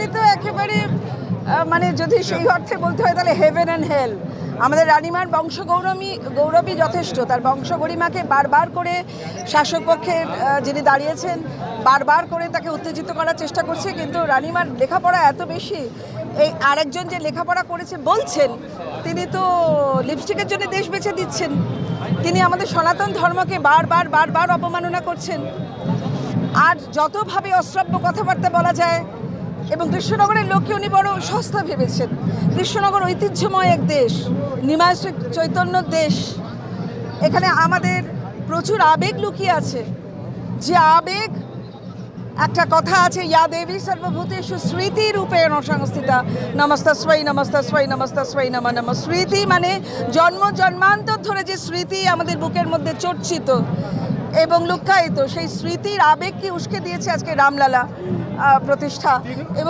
এটি তো একেবারে মানে যদি সেই অর্থে বলতে হয় তাহলে হেভেন অ্যান্ড হেল আমাদের রানিমার বংশ গৌরবী গৌরবী যথেষ্ট। তার বংশ গরিমাকে বারবার করে শাসক পক্ষের যিনি দাঁড়িয়েছেন, বারবার করে তাকে উত্তেজিত করার চেষ্টা করছে। কিন্তু রানিমার লেখাপড়া এত বেশি, এই আরেকজন যে লেখাপড়া করেছে, বলছেন, তিনি তো লিপস্টিকের জন্য দেশ বেছে দিচ্ছেন। তিনি আমাদের সনাতন ধর্মকে বারবার বারবার অপমাননা করছেন। আর যতভাবে অশ্রাব্য কথাবার্তা বলা যায় এবং কৃষ্ণনগরের লোককে উনি বড় সস্তা ভেবেছেন। কৃষ্ণনগর ঐতিহ্যময় এক দেশ শ্রী চৈতন্য দেশ। এখানে আমাদের প্রচুর আবেগ লুকিয়ে আছে। যে আবেগ, একটা কথা আছে, ইয়া দেবী সর্বভূতেষু স্মৃতি রূপে সংস্থিতা নমস্তস্বই নমস্তস্বই নমস্তস্বই নম নম। স্মৃতি মানে জন্ম, জন্মান্তর ধরে যে স্মৃতি আমাদের বুকের মধ্যে চর্চিত এবং লুক্কায়িত। সেই স্মৃতির আবেগকে উস্কে দিয়েছে আজকে রামলালা। প্রতিষ্ঠা। এবং